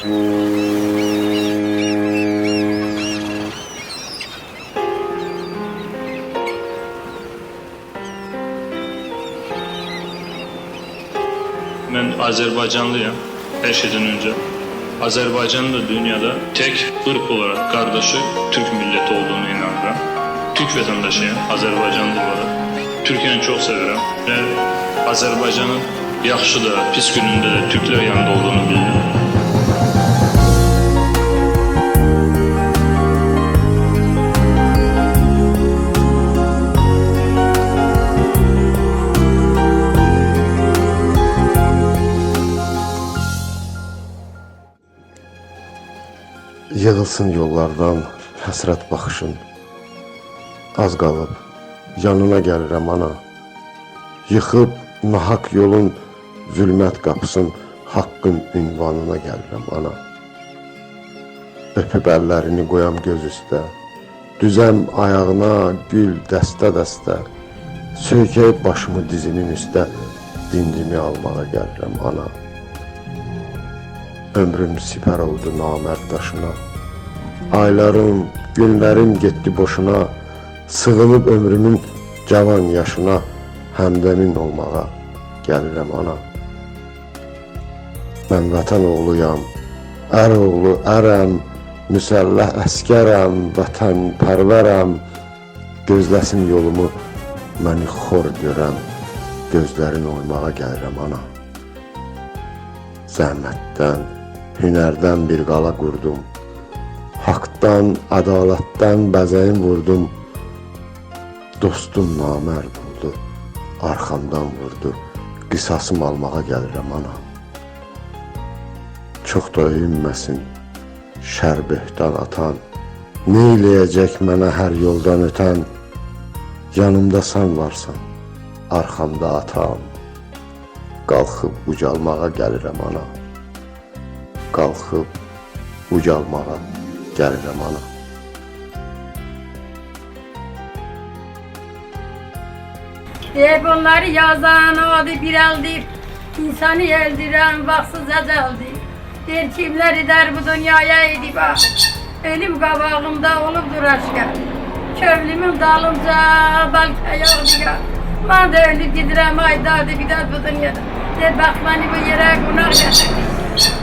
Ben Azerbaycanlıyım her şeyden önce. Azerbaycan'ın da dünyada tek ırk olarak kardeşi Türk milleti olduğunu inanıyorum. Türk vatandaşıyım, Azerbaycanlı olarak. Türkiye'ni çok severim ve Azerbaycan'ın yaxşı da, pis gününde de Türkler yanında olduğunu biliyorum. Yığılsın yollardan həsrət baxışın. Az qalıb yanına gəlirəm ana. Yıxıb nahaq yolun zülmət qapısın haqqın ünvanına gəlirəm ana. Öpüb əllərini qoyam göz üstə. Düzəm ayağına gül dəstə-dəstə. Söykəyib başımı dizinin üstə dincimi almağa gəlirəm ana. Ömrüm siper oldu namert taşına. Aylarım, günlerim gitti boşuna. Sığınıp ömrümün cavan yaşına həmdəmin olmağa gəlirəm ana. Mən vətən oğluyam, ər oğlu ərəm, müsəlləh əskərəm, vətən pərvərəm. Gözləsin yolumu, məni xor görəm, gözlərin oymağa gəlirəm ana. Zəhmətdən, hünərdən bir qala qurdum. Haqdan, ədalətdən bəzəyin vurdum. Dostum namərd oldu, arxamdan vurdu. Qisasım almağa gəlirəm ana. Çox da öyünməsin şər böhtan atan. Nə eləyəcək mənə hər yoldan ötən? Yanımda sən varsan, arxamda atam. Qalxıb ucalmağa gəlirəm ana. Qalxıb ucalmağa gəlirəm ana. Hep onları yazan adı bir eldir. İnsanı eldiren baksız eceldir. Der kimler eder bu dünyaya edip ah. Ölüm kabağımda olubdur aşka. Kövrümün dalınca belki ayağı diga. Ben de ölüp gidirem ayda bir daha bu dünyada. Der bak beni bu yere günah getirdi.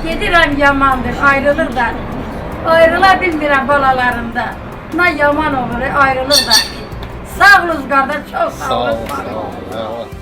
Gedirem yamandır ayrılır da. Ayrılabilmirəm balalarımda. Ne yaman olur ayrılır da. Sağ olun kardeş çok sağ olun. Sağ ol. Sağ ol.